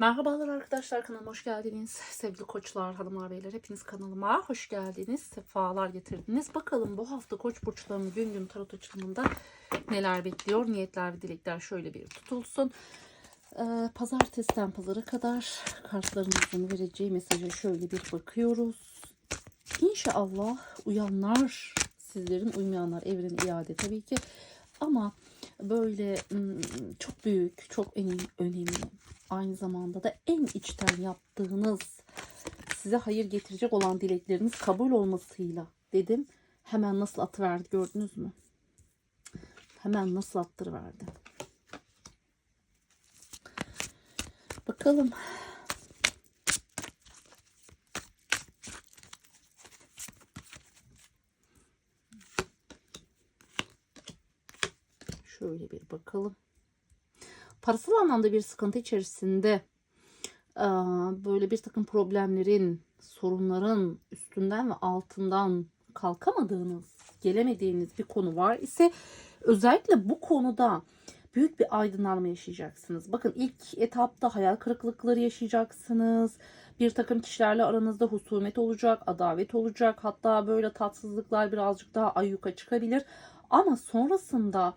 Merhabalar arkadaşlar kanalıma hoş geldiniz. Sevgili koçlar, hanımlar, beyler hepiniz kanalıma hoş geldiniz. Sefalar getirdiniz. Bakalım bu hafta koç burçlarının gün gün tarot açılımında neler bekliyor? Niyetler ve dilekler şöyle bir tutulsun. Ee, pazartesiden pazara kadar kartlarımızın vereceği mesaja şöyle bir bakıyoruz. İnşallah uyanlar sizlerin uymayanlar evrene iade tabii ki. Ama böyle çok büyük, çok önemli, önemli aynı zamanda da en içten yaptığınız size hayır getirecek olan dilekleriniz kabul olmasıyla dedim. Hemen nasıl atıverdi gördünüz mü? Hemen nasıl attırıverdi. Bakalım. Şöyle bir bakalım parasal anlamda bir sıkıntı içerisinde böyle bir takım problemlerin, sorunların üstünden ve altından kalkamadığınız, gelemediğiniz bir konu var ise özellikle bu konuda büyük bir aydınlanma yaşayacaksınız. Bakın ilk etapta hayal kırıklıkları yaşayacaksınız. Bir takım kişilerle aranızda husumet olacak, adavet olacak. Hatta böyle tatsızlıklar birazcık daha ayyuka çıkabilir. Ama sonrasında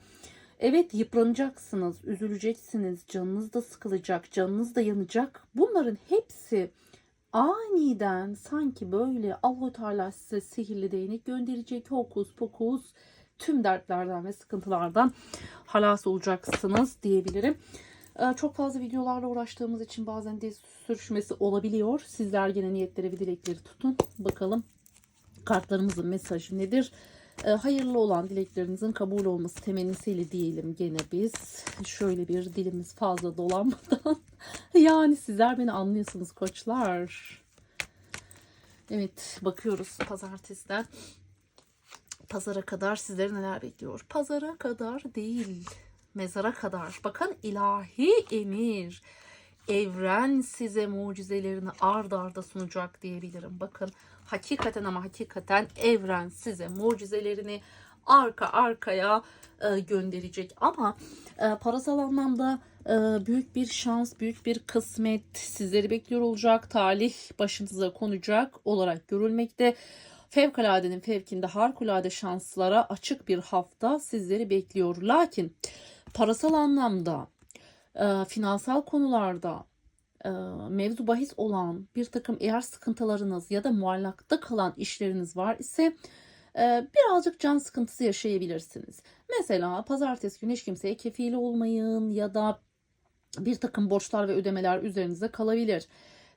Evet yıpranacaksınız, üzüleceksiniz, canınız da sıkılacak, canınız da yanacak. Bunların hepsi aniden sanki böyle Allah Teala size sihirli değnek gönderecek hokus pokus tüm dertlerden ve sıkıntılardan halas olacaksınız diyebilirim. Ee, çok fazla videolarla uğraştığımız için bazen de sürüşmesi olabiliyor. Sizler gene niyetleri ve dilekleri tutun. Bakalım kartlarımızın mesajı nedir? E, hayırlı olan dileklerinizin kabul olması temennisiyle diyelim gene biz. Şöyle bir dilimiz fazla dolanmadan. yani sizler beni anlıyorsunuz koçlar. Evet bakıyoruz pazartesiden. Pazara kadar sizleri neler bekliyor? Pazara kadar değil. Mezara kadar. Bakın ilahi emir. Evren size mucizelerini ard arda sunacak diyebilirim. Bakın hakikaten ama hakikaten evren size mucizelerini arka arkaya e, gönderecek. Ama e, parasal anlamda e, büyük bir şans, büyük bir kısmet sizleri bekliyor olacak. Talih başınıza konacak olarak görülmekte. Fevkaladenin fevkinde harikulade şanslara açık bir hafta sizleri bekliyor. Lakin parasal anlamda, e, finansal konularda mevzu bahis olan bir takım eğer sıkıntılarınız ya da muallakta kalan işleriniz var ise e, birazcık can sıkıntısı yaşayabilirsiniz. Mesela pazartesi günü hiç kimseye kefili olmayın ya da bir takım borçlar ve ödemeler üzerinize kalabilir.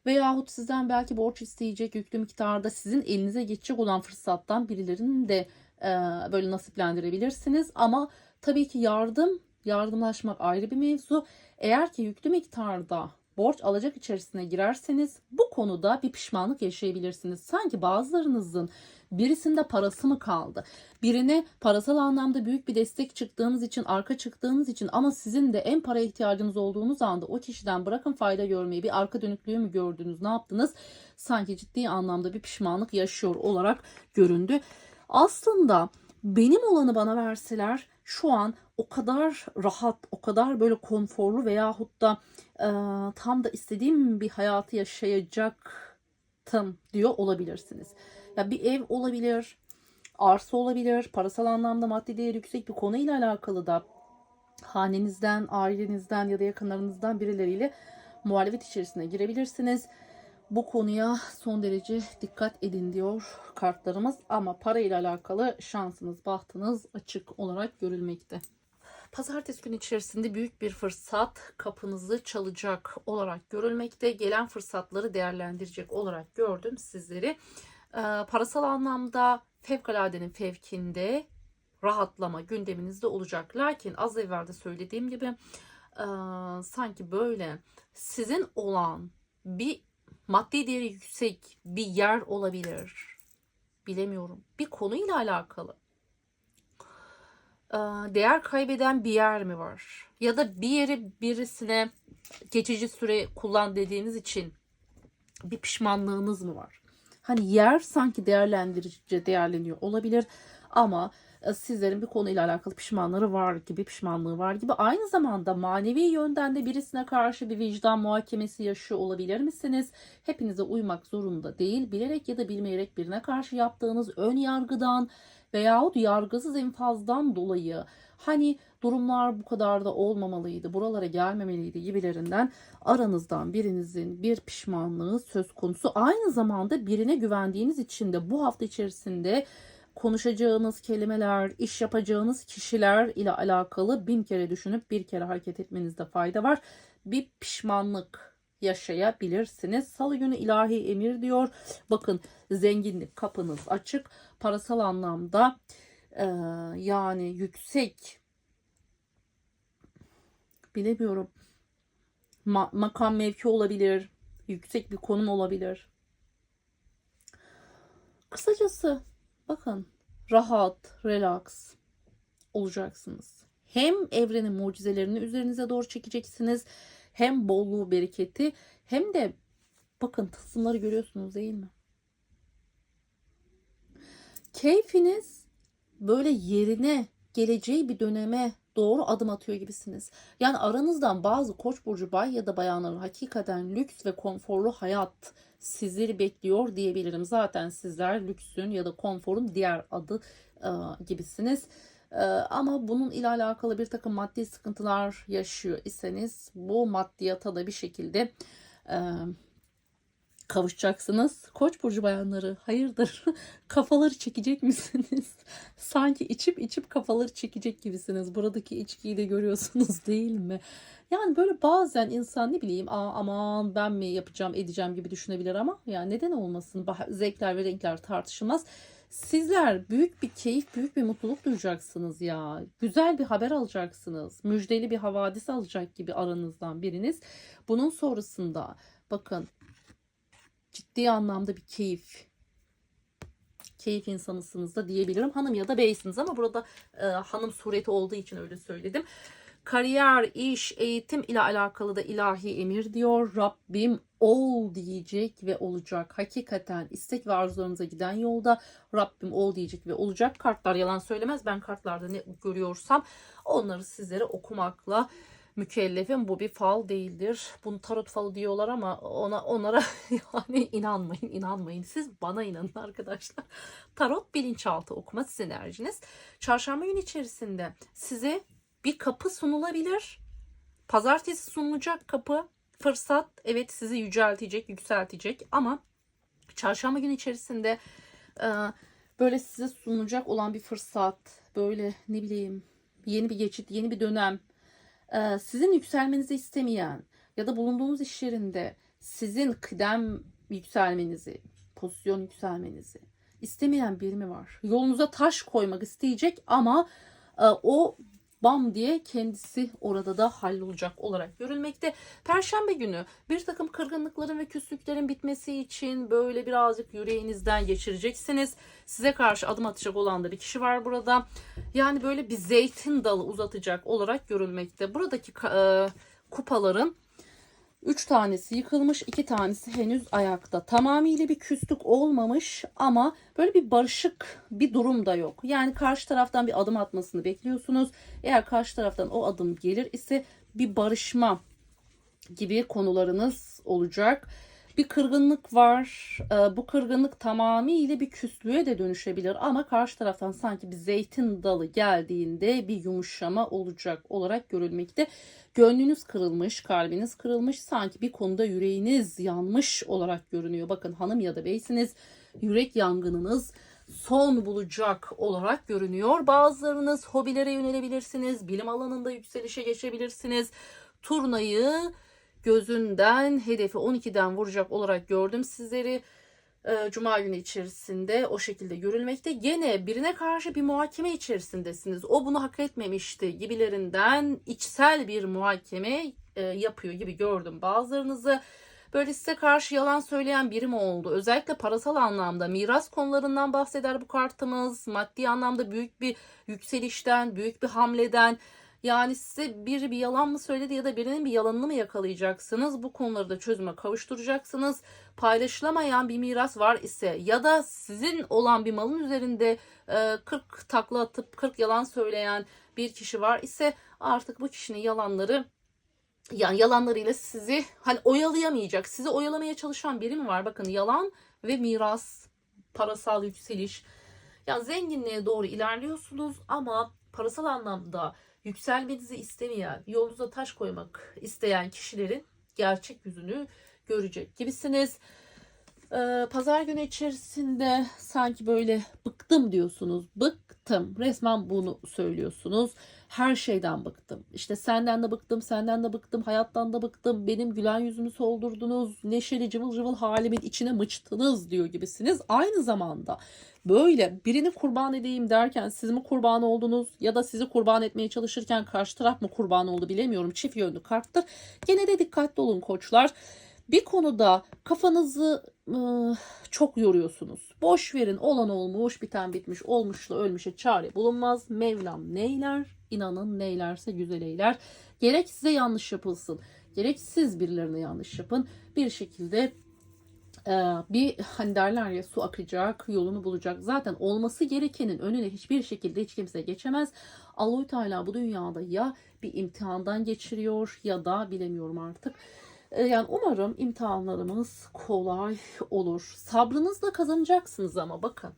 Veyahut sizden belki borç isteyecek yüklü miktarda sizin elinize geçecek olan fırsattan birilerinin de e, böyle nasiplendirebilirsiniz. Ama tabii ki yardım, yardımlaşmak ayrı bir mevzu. Eğer ki yüklü miktarda borç alacak içerisine girerseniz bu konuda bir pişmanlık yaşayabilirsiniz. Sanki bazılarınızın birisinde parası mı kaldı? Birine parasal anlamda büyük bir destek çıktığınız için, arka çıktığınız için ama sizin de en para ihtiyacınız olduğunuz anda o kişiden bırakın fayda görmeyi, bir arka dönüklüğü mü gördünüz, ne yaptınız? Sanki ciddi anlamda bir pişmanlık yaşıyor olarak göründü. Aslında benim olanı bana verseler şu an o kadar rahat, o kadar böyle konforlu veyahut da e, tam da istediğim bir hayatı yaşayacaktım diyor olabilirsiniz. Ya bir ev olabilir, arsa olabilir, parasal anlamda maddi değeri yüksek bir konuyla alakalı da hanenizden, ailenizden ya da yakınlarınızdan birileriyle muhalefet içerisine girebilirsiniz. Bu konuya son derece dikkat edin diyor kartlarımız ama para ile alakalı şansınız, bahtınız açık olarak görülmekte. Pazartesi günü içerisinde büyük bir fırsat kapınızı çalacak olarak görülmekte. Gelen fırsatları değerlendirecek olarak gördüm sizleri. Ee, parasal anlamda fevkaladenin fevkinde rahatlama gündeminizde olacak. Lakin az evvel de söylediğim gibi e, sanki böyle sizin olan bir maddi değeri yüksek bir yer olabilir. Bilemiyorum. Bir konuyla alakalı. Ee, değer kaybeden bir yer mi var? Ya da bir yeri birisine geçici süre kullan dediğiniz için bir pişmanlığınız mı var? Hani yer sanki değerlendirici değerleniyor olabilir ama sizlerin bir konuyla alakalı pişmanları var gibi, pişmanlığı var gibi. Aynı zamanda manevi yönden de birisine karşı bir vicdan muhakemesi yaşıyor olabilir misiniz? Hepinize uymak zorunda değil. Bilerek ya da bilmeyerek birine karşı yaptığınız ön yargıdan veyahut yargısız infazdan dolayı hani durumlar bu kadar da olmamalıydı, buralara gelmemeliydi gibilerinden aranızdan birinizin bir pişmanlığı söz konusu. Aynı zamanda birine güvendiğiniz için de bu hafta içerisinde konuşacağınız kelimeler, iş yapacağınız kişiler ile alakalı bin kere düşünüp bir kere hareket etmenizde fayda var. Bir pişmanlık yaşayabilirsiniz. Salı günü ilahi emir diyor. Bakın zenginlik kapınız açık. Parasal anlamda e, yani yüksek bilemiyorum ma- makam mevki olabilir. Yüksek bir konum olabilir. Kısacası bakın rahat, relax olacaksınız. Hem evrenin mucizelerini üzerinize doğru çekeceksiniz. Hem bolluğu, bereketi hem de bakın tılsımları görüyorsunuz değil mi? Keyfiniz böyle yerine geleceği bir döneme doğru adım atıyor gibisiniz. Yani aranızdan bazı koç burcu bay ya da bayanların hakikaten lüks ve konforlu hayat sizleri bekliyor diyebilirim. Zaten sizler lüksün ya da konforun diğer adı e, gibisiniz. E, ama bunun ile alakalı bir takım maddi sıkıntılar yaşıyor iseniz bu maddiyata da bir şekilde e, kavuşacaksınız. Koç burcu bayanları hayırdır kafaları çekecek misiniz? Sanki içip içip kafaları çekecek gibisiniz. Buradaki içkiyi de görüyorsunuz değil mi? Yani böyle bazen insan ne bileyim Aa, aman ben mi yapacağım edeceğim gibi düşünebilir ama yani neden olmasın zevkler ve renkler tartışılmaz. Sizler büyük bir keyif, büyük bir mutluluk duyacaksınız ya. Güzel bir haber alacaksınız. Müjdeli bir havadis alacak gibi aranızdan biriniz. Bunun sonrasında bakın ciddi anlamda bir keyif. Keyif insanısınız da diyebilirim. Hanım ya da beysiniz ama burada e, hanım sureti olduğu için öyle söyledim. Kariyer, iş, eğitim ile alakalı da ilahi emir diyor. Rabbim ol diyecek ve olacak. Hakikaten istek ve arzularınıza giden yolda Rabbim ol diyecek ve olacak. Kartlar yalan söylemez. Ben kartlarda ne görüyorsam onları sizlere okumakla mükellefim. Bu bir fal değildir. Bunu tarot falı diyorlar ama ona onlara yani inanmayın, inanmayın. Siz bana inanın arkadaşlar. Tarot bilinçaltı okuma sizin enerjiniz. Çarşamba günü içerisinde size bir kapı sunulabilir. Pazartesi sunulacak kapı, fırsat evet sizi yüceltecek, yükseltecek ama çarşamba günü içerisinde e, böyle size sunulacak olan bir fırsat, böyle ne bileyim yeni bir geçit, yeni bir dönem, sizin yükselmenizi istemeyen ya da bulunduğunuz iş yerinde sizin kıdem yükselmenizi, pozisyon yükselmenizi istemeyen biri mi var? Yolunuza taş koymak isteyecek ama e, o bam diye kendisi orada da hallolacak olarak görülmekte. Perşembe günü bir takım kırgınlıkların ve küslüklerin bitmesi için böyle birazcık yüreğinizden geçireceksiniz. Size karşı adım atacak olan da bir kişi var burada. Yani böyle bir zeytin dalı uzatacak olarak görülmekte. Buradaki e, kupaların 3 tanesi yıkılmış, 2 tanesi henüz ayakta. Tamamıyla bir küslük olmamış ama böyle bir barışık bir durum da yok. Yani karşı taraftan bir adım atmasını bekliyorsunuz. Eğer karşı taraftan o adım gelir ise bir barışma gibi konularınız olacak. Bir kırgınlık var. Ee, Bu kırgınlık tamamıyla bir küslüğe de dönüşebilir ama karşı taraftan sanki bir zeytin dalı geldiğinde bir yumuşama olacak olarak görülmekte. Gönlünüz kırılmış, kalbiniz kırılmış, sanki bir konuda yüreğiniz yanmış olarak görünüyor. Bakın hanım ya da beysiniz, yürek yangınınız son bulacak olarak görünüyor. Bazılarınız hobilere yönelebilirsiniz, bilim alanında yükselişe geçebilirsiniz. Turnayı gözünden hedefi 12'den vuracak olarak gördüm sizleri. Ee, Cuma günü içerisinde o şekilde görülmekte. Gene birine karşı bir muhakeme içerisindesiniz. O bunu hak etmemişti gibilerinden içsel bir muhakeme e, yapıyor gibi gördüm bazılarınızı. Böyle size karşı yalan söyleyen biri mi oldu? Özellikle parasal anlamda miras konularından bahseder bu kartımız. Maddi anlamda büyük bir yükselişten, büyük bir hamleden Yani size biri bir yalan mı söyledi ya da birinin bir yalanını mı yakalayacaksınız? Bu konuları da çözüme kavuşturacaksınız. Paylaşılamayan bir miras var ise ya da sizin olan bir malın üzerinde e, 40 takla atıp 40 yalan söyleyen bir kişi var ise artık bu kişinin yalanları yani yalanlarıyla sizi hani oyalayamayacak, sizi oyalamaya çalışan biri mi var? Bakın yalan ve miras, parasal yükseliş. Yani zenginliğe doğru ilerliyorsunuz ama parasal anlamda yükselmenizi istemeyen, yolunuza taş koymak isteyen kişilerin gerçek yüzünü görecek gibisiniz. Ee, pazar günü içerisinde sanki böyle bıktım diyorsunuz. Bıktım. Resmen bunu söylüyorsunuz. Her şeyden bıktım. İşte senden de bıktım, senden de bıktım, hayattan da bıktım. Benim gülen yüzümü soldurdunuz. Neşeli cıvıl cıvıl halimin içine mıçtınız diyor gibisiniz. Aynı zamanda böyle birini kurban edeyim derken siz mi kurban oldunuz ya da sizi kurban etmeye çalışırken karşı taraf mı kurban oldu bilemiyorum. Çift yönlü karttır. Gene de dikkatli olun koçlar. Bir konuda kafanızı ıı, çok yoruyorsunuz. Boş verin olan olmuş biten bitmiş olmuşla ölmüşe çare bulunmaz. Mevlam neyler inanın neylerse güzel eyler. Gerek size yanlış yapılsın gerek siz birilerine yanlış yapın. Bir şekilde e, bir hani derler ya su akacak yolunu bulacak. Zaten olması gerekenin önüne hiçbir şekilde hiç kimse geçemez. Allahü Teala bu dünyada ya bir imtihandan geçiriyor ya da bilemiyorum artık. E, Yani umarım imtihanlarımız kolay olur. Sabrınızla kazanacaksınız ama bakın.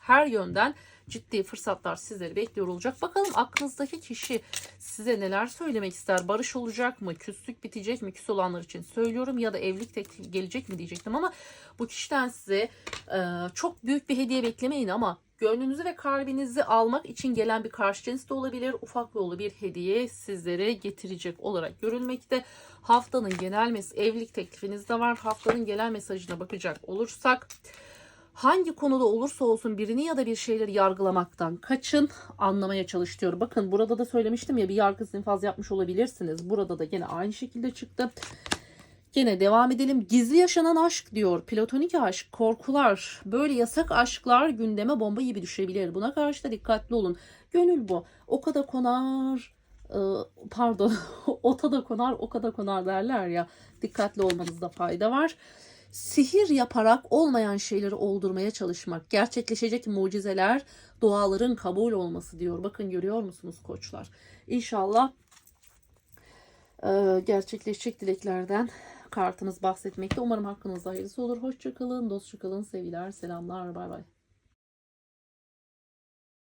Her yönden ciddi fırsatlar sizleri bekliyor olacak. Bakalım aklınızdaki kişi size neler söylemek ister? Barış olacak mı? Küslük bitecek mi? Küs olanlar için söylüyorum. Ya da evlilik teklifi gelecek mi diyecektim ama bu kişiden size e, çok büyük bir hediye beklemeyin ama gönlünüzü ve kalbinizi almak için gelen bir karşı cins de olabilir. Ufak yolu bir hediye sizlere getirecek olarak görülmekte. Haftanın genel mes evlilik teklifiniz de var. Haftanın genel mesajına bakacak olursak hangi konuda olursa olsun birini ya da bir şeyleri yargılamaktan kaçın, anlamaya çalış. Bakın burada da söylemiştim ya bir yargı infaz yapmış olabilirsiniz. Burada da gene aynı şekilde çıktı. Gene devam edelim. Gizli yaşanan aşk diyor. Platonik aşk, korkular, böyle yasak aşklar gündeme bomba gibi düşebilir. Buna karşı da dikkatli olun. Gönül bu. O kadar konar, e, pardon, ota da konar, oka da konar derler ya. Dikkatli olmanızda fayda var. Sihir yaparak olmayan şeyleri oldurmaya çalışmak, gerçekleşecek mucizeler, duaların kabul olması diyor. Bakın görüyor musunuz koçlar? İnşallah e, gerçekleşecek dileklerden kartınız bahsetmekte. Umarım hakkınızda hayırlısı olur. Hoşçakalın, dostça kalın, sevgiler, selamlar, bay bay.